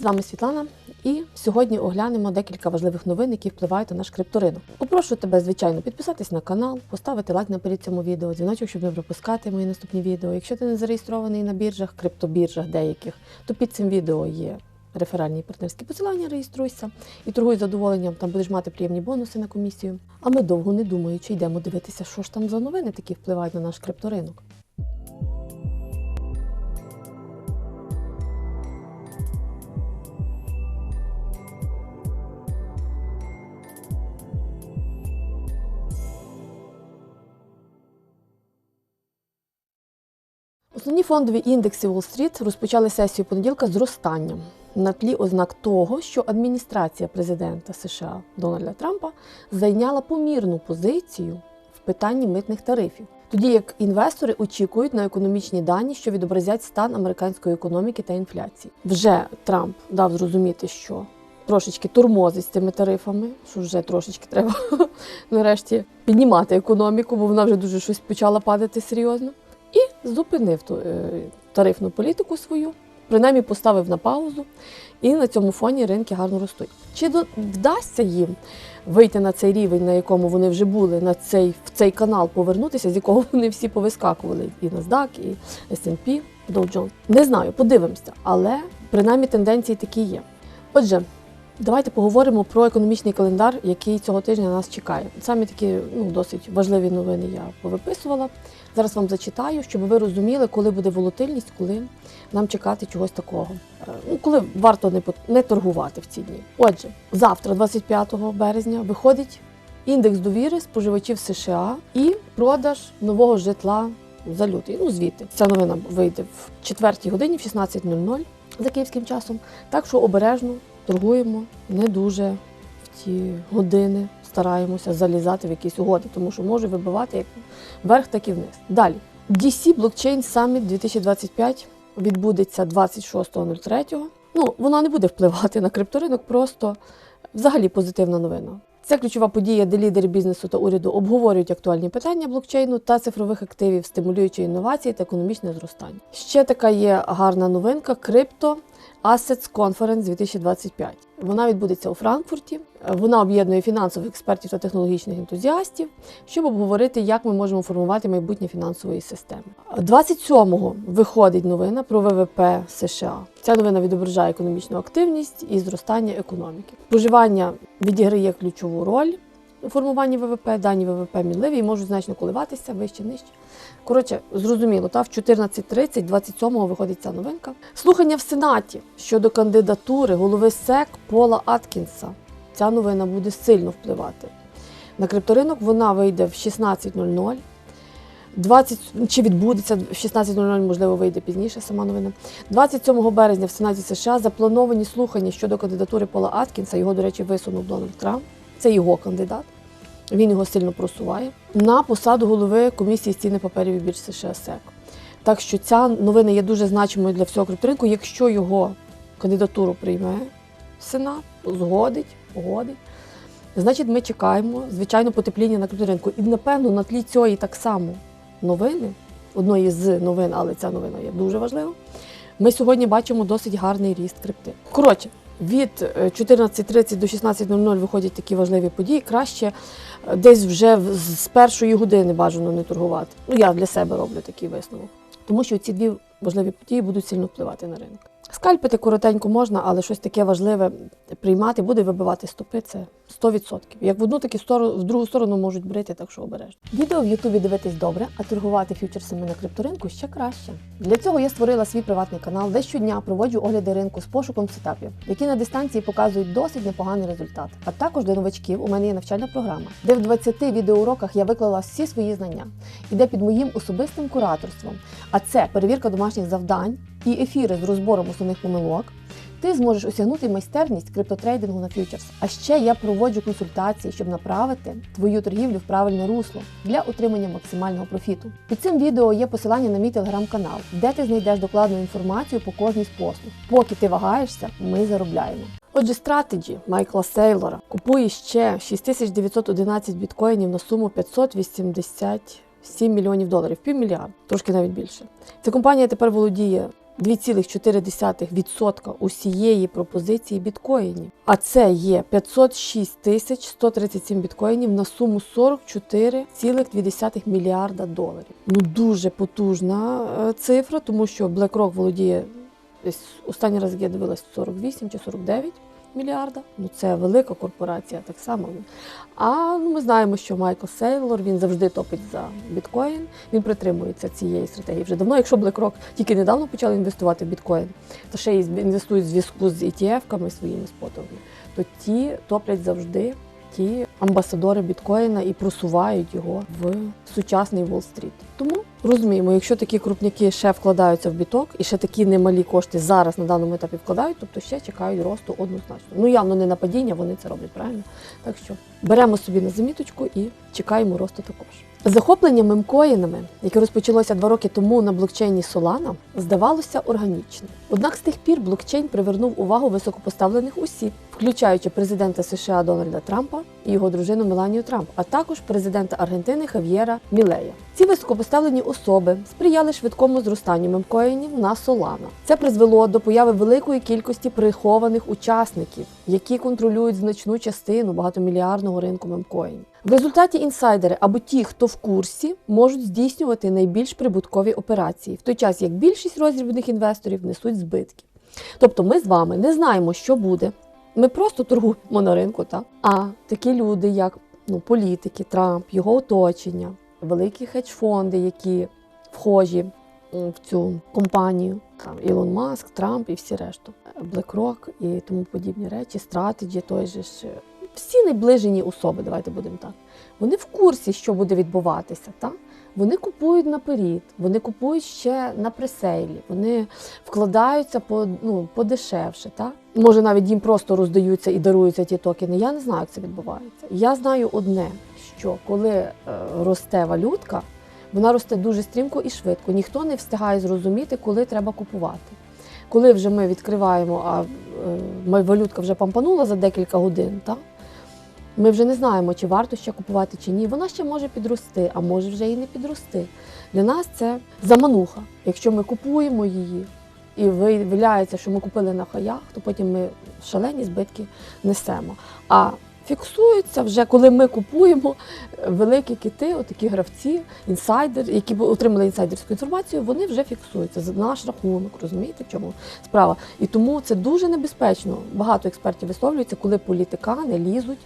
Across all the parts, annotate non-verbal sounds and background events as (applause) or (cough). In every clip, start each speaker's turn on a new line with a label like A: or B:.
A: З вами Світлана, і сьогодні оглянемо декілька важливих новин, які впливають на наш крипторинок. Попрошу тебе, звичайно, підписатись на канал, поставити лайк наперед цьому відео, дзвіночок, щоб не пропускати мої наступні відео. Якщо ти не зареєстрований на біржах, криптобіржах деяких, то під цим відео є реферальні і партнерські посилання, реєструйся і торгуй задоволенням, там будеш мати приємні бонуси на комісію. А ми довго не думаючи йдемо дивитися, що ж там за новини такі впливають на наш крипторинок. Основні фондові індекси Уолл-стріт розпочали сесію понеділка зростанням на тлі ознак того, що адміністрація президента США Дональда Трампа зайняла помірну позицію в питанні митних тарифів, тоді як інвестори очікують на економічні дані, що відобразять стан американської економіки та інфляції. Вже Трамп дав зрозуміти, що трошечки тормозить з цими тарифами, що вже трошечки треба (laughs) нарешті піднімати економіку, бо вона вже дуже щось почала падати серйозно і зупинив ту е, тарифну політику свою, принаймні поставив на паузу, і на цьому фоні ринки гарно ростуть. Чи вдасться їм вийти на цей рівень, на якому вони вже були, на цей, в цей канал повернутися, з якого вони всі повискакували, і NASDAQ, і S&P, Dow Jones? Не знаю, подивимося, але принаймні тенденції такі є. Отже, Давайте поговоримо про економічний календар, який цього тижня нас чекає. Самі такі ну, досить важливі новини я повиписувала. Зараз вам зачитаю, щоб ви розуміли, коли буде волатильність, коли нам чекати чогось такого. Е, Ну, коли варто не, не торгувати в ці дні. Отже, завтра, 25 березня, виходить індекс довіри споживачів США і продаж нового житла за лютий. Ну, звідти. Ця новина вийде в 4 годині, в 16.00 за київським часом. Так що обережно торгуємо не дуже в ті години. Стараємося залізати в якісь угоди, тому що може вибивати як вверх, так і вниз. Далі. DC Blockchain Summit 2025 відбудеться 26.03. Ну, вона не буде впливати на крипторинок, просто взагалі позитивна новина. Це ключова подія, де лідери бізнесу та уряду обговорюють актуальні питання блокчейну та цифрових активів, стимулюючи інновації та економічне зростання. Ще така є гарна новинка: Crypto Assets Conference 2025. Вона відбудеться у Франкфурті. Вона об'єднує фінансових експертів та технологічних ентузіастів, щоб обговорити, як ми можемо формувати майбутнє фінансової системи. 27-го виходить новина про ВВП США. Ця новина відображає економічну активність і зростання економіки. Споживання відіграє ключову роль у формуванні ВВП. Дані ВВП мінливі і можуть значно коливатися вище нижче. Коротше, зрозуміло, та в 14.30, 27-го виходить ця новинка. Слухання в Сенаті щодо кандидатури голови СЕК Пола Аткінса. Ця новина буде сильно впливати. На крипторинок вона вийде в 16.00. 20, чи відбудеться в 16.00, можливо, вийде пізніше сама новина. 27 березня в Сенаті США заплановані слухання щодо кандидатури Пола Аткінса. Його, до речі, висунув Дональд Трамп. Це його кандидат. Він його сильно просуває на посаду голови комісії з цінних паперів і бірж США СЕК. Так що ця новина є дуже значимою для всього крипторинку. Якщо його кандидатуру прийме Сенат, згодить, погодить, значить ми чекаємо, звичайно, потепління на крипторинку. І напевно на тлі цієї так само новини, одної з новин, але ця новина є дуже важлива. Ми сьогодні бачимо досить гарний ріст крипти. Коротше, від е, 14.30 до 16.00 виходять такі важливі події. Краще е, десь вже з першої години бажано не торгувати. Ну, я для себе роблю такий висновок. Тому що ці дві важливі події будуть сильно впливати на ринок. Скальпити коротенько можна, але щось таке важливе приймати буде вибивати стопи. Це 100%. Як в одну, так і в другу сторону можуть брити, так що обережно. Відео в Ютубі дивитись добре, а торгувати фьючерсами на крипторинку ще краще. Для цього я створила свій приватний канал, де щодня проводжу огляди ринку з пошуком сетапів, які на дистанції показують досить непоганий результат. А також для новачків у мене є навчальна програма, де в 20 відеоуроках я виклала всі свої знання, іде під моїм особистим кураторством. А це перевірка домашніх завдань і ефіри з розбором основних помилок. Ти зможеш осягнути майстерність криптотрейдингу на фьючерс. А ще я проводжу консультації, щоб направити твою торгівлю в правильне русло для отримання максимального профіту. Під цим відео є посилання на мій телеграм-канал, де ти знайдеш докладну інформацію по кожній з послуг. Поки ти вагаєшся, ми заробляємо. Отже, Strategy Майкла Сейлора купує ще 6911 біткоїнів на суму 587 мільйонів доларів, півмільярда, трошки навіть більше. Ця компанія тепер володіє 2,4% усієї пропозиції біткоїнів. А це є 506 тисяч 137 біткоїнів на суму 44,2 мільярда доларів. Ну дуже потужна е, цифра, тому що BlackRock володіє десь останній раз я дивилась 48 чи 49 мільярда. Ну це велика корпорація, так само. А ну, ми знаємо, що Майкл Сейлор він завжди топить за біткоін. Він притримується цієї стратегії вже давно. Якщо BlackRock тільки недавно почали інвестувати в біткоін, то ще й інвестують в зв'язку з ETF-ками своїми спотовими, то ті топлять завжди ті амбасадори біткоїна і просувають його в сучасний Уолл-стріт. Тому розуміємо, якщо такі крупняки ще вкладаються в біток і ще такі немалі кошти зараз на даному етапі вкладають, тобто ще чекають росту однозначно. Ну явно не на падіння, вони це роблять правильно. Так що беремо собі на заміточку і чекаємо росту також. Захоплення мемкоїнами, яке розпочалося два роки тому на блокчейні Solana, здавалося органічним. Однак з тих пір блокчейн привернув увагу високопоставлених осіб, включаючи президента США Дональда Трампа і його дружину Меланію Трамп, а також президента Аргентини Хав'єра Мілея. Ці високопоставлені особи сприяли швидкому зростанню мемкоїнів на Solana. Це призвело до появи великої кількості прихованих учасників, які контролюють значну частину багатомільярдного ринку мемкоїнів. В результаті інсайдери або ті, хто в курсі, можуть здійснювати найбільш прибуткові операції, в той час як більшість розрібних інвесторів несуть збитки. Тобто ми з вами не знаємо, що буде. Ми просто торгуємо на ринку, так? а такі люди, як ну, політики, Трамп, його оточення, великі хедж-фонди, які вхожі в цю компанію, там Ілон Маск, Трамп і всі решту, BlackRock і тому подібні речі, стратеджі, той же ж всі найближені особи, давайте будемо так. Вони в курсі, що буде відбуватися. Так? Вони купують наперед, вони купують ще на пресейлі, вони вкладаються по, ну, подешевше. Так? Може, навіть їм просто роздаються і даруються ті токени. Я не знаю, як це відбувається. Я знаю одне, що коли е, росте валютка, вона росте дуже стрімко і швидко. Ніхто не встигає зрозуміти, коли треба купувати. Коли вже ми відкриваємо, а е, валютка вже пампанула за декілька годин, так? Ми вже не знаємо, чи варто ще купувати чи ні. Вона ще може підрости, а може вже і не підрости. Для нас це замануха. Якщо ми купуємо її і виявляється, що ми купили на хаях, то потім ми шалені збитки несемо. А фіксуються вже, коли ми купуємо великі кити, отакі гравці, інсайдер, які отримали інсайдерську інформацію, вони вже фіксуються за наш рахунок. Розумієте, в чому справа? І тому це дуже небезпечно. Багато експертів висловлюються, коли політикани лізуть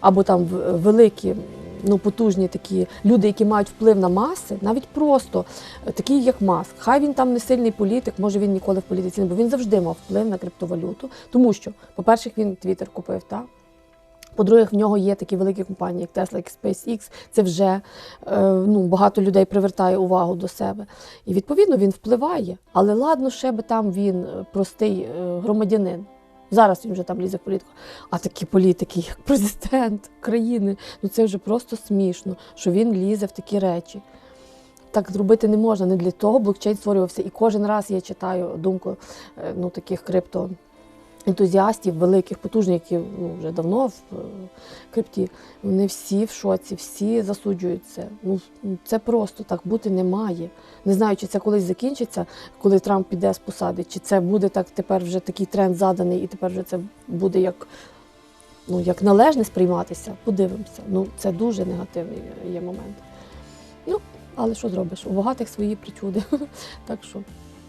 A: або там великі, ну потужні такі люди, які мають вплив на маси, навіть просто такі, як Маск. Хай він там не сильний політик, може він ніколи в політиці не був. Він завжди мав вплив на криптовалюту, тому що, по-перше, він Твіттер купив, так? По-друге, в нього є такі великі компанії, як Tesla, як SpaceX. Це вже е, ну, багато людей привертає увагу до себе. І відповідно він впливає. Але ладно, ще би там він е, простий е, громадянин. Зараз він вже там лізе в політику. А такі політики, як президент країни, ну це вже просто смішно, що він лізе в такі речі. Так зробити не можна. Не для того блокчейн створювався. І кожен раз я читаю думку ну, таких крипто. Ентузіастів великих, потужних, які ну, вже давно в крипті, вони всі в шоці, всі засуджують це. Ну це просто так бути не має. Не знаю, чи це колись закінчиться, коли Трамп піде з посади, чи це буде так тепер вже такий тренд заданий, і тепер вже це буде як ну, як належне сприйматися. Подивимося. Ну це дуже негативний є момент. Ну, але що зробиш? У багатих свої причуди. (laughs) Так що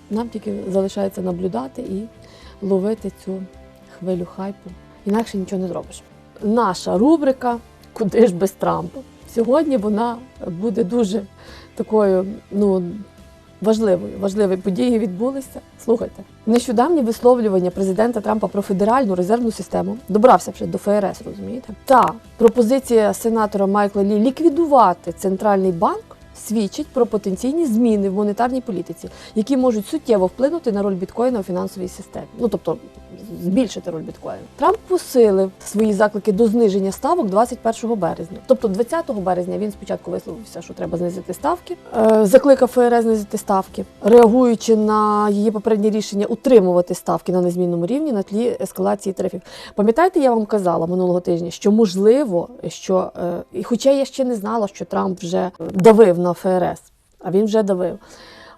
A: нам тільки залишається наблюдати і ловити цю хвилю хайпу. Інакше нічого не зробиш. Наша рубрика Куди ж без Трампа? Сьогодні вона буде дуже такою, ну. Важливою, важливі події відбулися. Слухайте, нещодавні висловлювання президента Трампа про федеральну резервну систему добрався вже до ФРС, розумієте? Та пропозиція сенатора Майкла Лі ліквідувати центральний банк свідчить про потенційні зміни в монетарній політиці, які можуть суттєво вплинути на роль біткоїна у фінансовій системі. Ну тобто збільшити роль біткоїна. Трамп посилив свої заклики до зниження ставок 21 березня. Тобто, 20 березня він спочатку висловився, що треба знизити ставки, е, закликав ФРС знизити ставки, реагуючи на її попереднє рішення утримувати ставки на незмінному рівні на тлі ескалації тарифів. Пам'ятаєте, я вам казала минулого тижня, що можливо, що і хоча я ще не знала, що Трамп вже давив на ФРС, а він вже давив.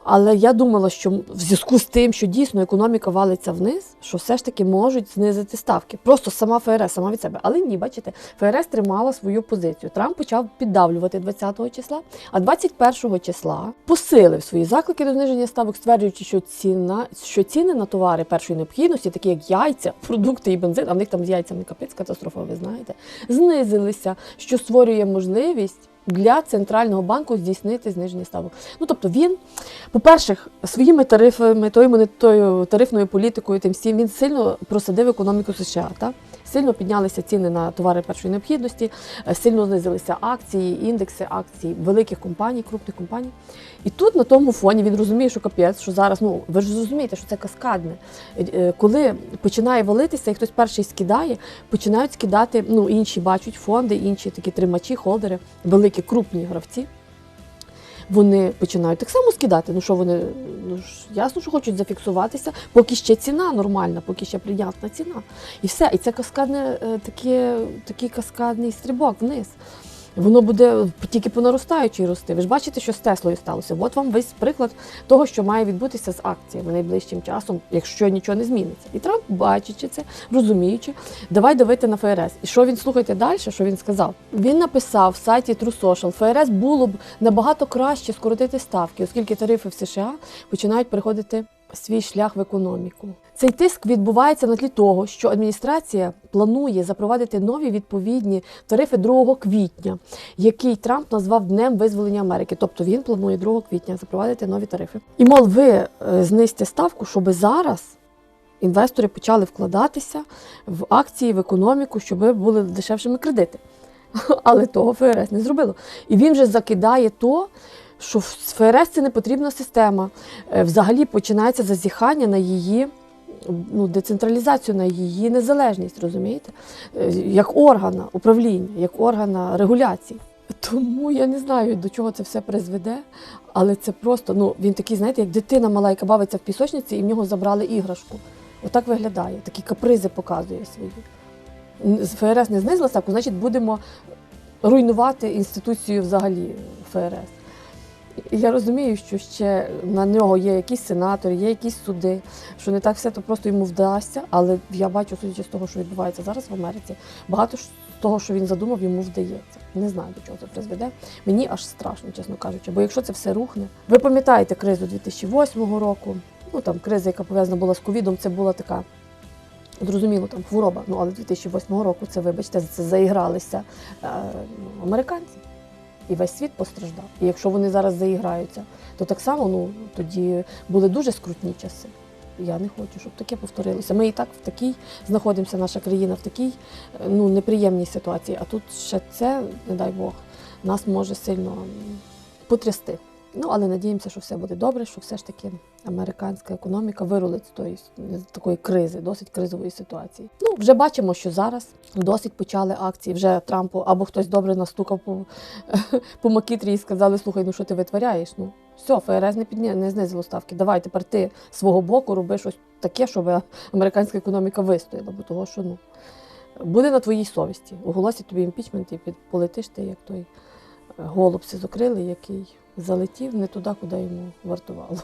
A: Але я думала, що в зв'язку з тим, що дійсно економіка валиться вниз, що все ж таки можуть знизити ставки. Просто сама ФРС, сама від себе. Але ні, бачите, ФРС тримала свою позицію. Трамп почав піддавлювати 20-го числа, а 21-го числа посилив свої заклики до зниження ставок, стверджуючи, що ціна, що ціни на товари першої необхідності, такі як яйця, (laughs) продукти і бензин, а в них там з яйцями капець катастрофа, ви знаєте, знизилися, що створює можливість. Для центрального банку здійснити зниження ставок. Ну тобто він, по-перше, своїми тарифами, тою монетою, тарифною політикою, тим всім він сильно просадив економіку США. Так? Сильно піднялися ціни на товари першої необхідності, е, сильно знизилися акції, індекси акцій великих компаній, крупних компаній. І тут на тому фоні він розуміє, що капець, що зараз, ну ви ж розумієте, що це каскадне. Е, е, Коли починає валитися, і хтось перший скидає, починають скидати, ну інші бачать фонди, інші такі тримачі, холдери, великі крупні гравці. Вони починають так само скидати. Ну що вони ну ж ясно, що хочуть зафіксуватися, поки ще ціна нормальна, поки ще прийнятна ціна. І все. І це каскадне е, таке, такий каскадний стрибок вниз. Воно буде тільки по наростаючій рости. Ви ж бачите, що з Теслою сталося. От вам весь приклад того, що має відбутися з акціями найближчим часом, якщо нічого не зміниться. І Трамп, бачачи це, розуміючи, давай давити на ФРС. І що він слухайте далі? Що він сказав? Він написав в сайті True Social, ФРС було б набагато краще скоротити ставки, оскільки тарифи в США починають переходити свій шлях в економіку. Цей тиск відбувається на тлі того, що адміністрація планує запровадити нові відповідні тарифи 2 квітня, який Трамп назвав Днем визволення Америки. Тобто він планує 2 квітня запровадити нові тарифи. І мов ви е, знизьте ставку, щоб зараз інвестори почали вкладатися в акції, в економіку, щоб були дешевшими кредити. (laughs) Але того ФРС не зробило. І він вже закидає то, що в ФРС це не потрібна система. Е, Взагалі починається зазіхання на її ну, децентралізацію, на її незалежність, розумієте? Е, Як органа управління, як органа регуляції. Тому я не знаю, до чого це все призведе, але це просто, ну він такий, знаєте, як дитина мала, яка бавиться в пісочниці, і в нього забрали іграшку. Отак виглядає, такі капризи показує свої. ФРС не знизила ставку, значить будемо руйнувати інституцію взагалі ФРС. Я розумію, що ще на нього є якісь сенатори, є якісь суди, що не так все то просто йому вдасться, але я бачу, судячи з того, що відбувається зараз в Америці, багато ж того, що він задумав, йому вдається. Не знаю, до чого це призведе. Мені аж страшно, чесно кажучи. Бо якщо це все рухне, ви пам'ятаєте кризу 2008 року, ну там криза, яка пов'язана була з ковідом, це була така. Зрозуміло, там хвороба, ну але 2008 року це, вибачте, це заігралися е, ну, американці. І весь світ постраждав. І якщо вони зараз заіграються, то так само ну, тоді були дуже скрутні часи. Я не хочу, щоб таке повторилося. Ми і так в такій знаходимося, наша країна в такій е, ну, неприємній ситуації. А тут ще це, не дай Бог, нас може сильно потрясти. Ну, але надіємося, що все буде добре, що все ж таки американська економіка вирулить з тої з такої кризи, досить кризової ситуації. Ну, вже бачимо, що зараз досить почали акції. Вже Трампу або хтось добре настукав по, (laughs) по макітрі і сказали: слухай, ну що ти витворяєш? Ну все, ФРС не підня... не знизило ставки. Давай тепер ти свого боку роби щось таке, щоб американська економіка вистояла, бо того, що ну буде на твоїй совісті. Оголосять тобі імпічмент і полетиш ти, як той е, голуб сизокрилий, який залетів не туди, куди йому вартувало.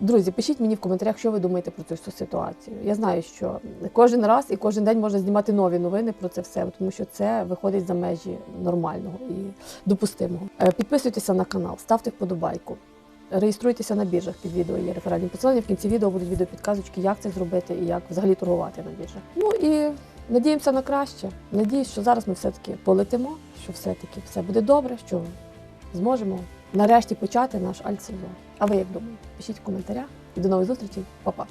A: Друзі, пишіть мені в коментарях, що ви думаєте про цю ситуацію. Я знаю, що кожен раз і кожен день можна знімати нові новини про це все, тому що це виходить за межі нормального і допустимого. Е, Підписуйтеся на канал, ставте вподобайку. Реєструйтеся на біржах під відео є реферальні посилання. В кінці відео будуть відеопідказочки, як це зробити і як взагалі торгувати на біржах. Ну і надіємося на краще. Надіюсь, що зараз ми все-таки полетимо, що все-таки все буде добре, що зможемо нарешті почати наш альтсезон. А ви як думаєте? Пишіть в коментарях і до нових зустрічей, Па-па!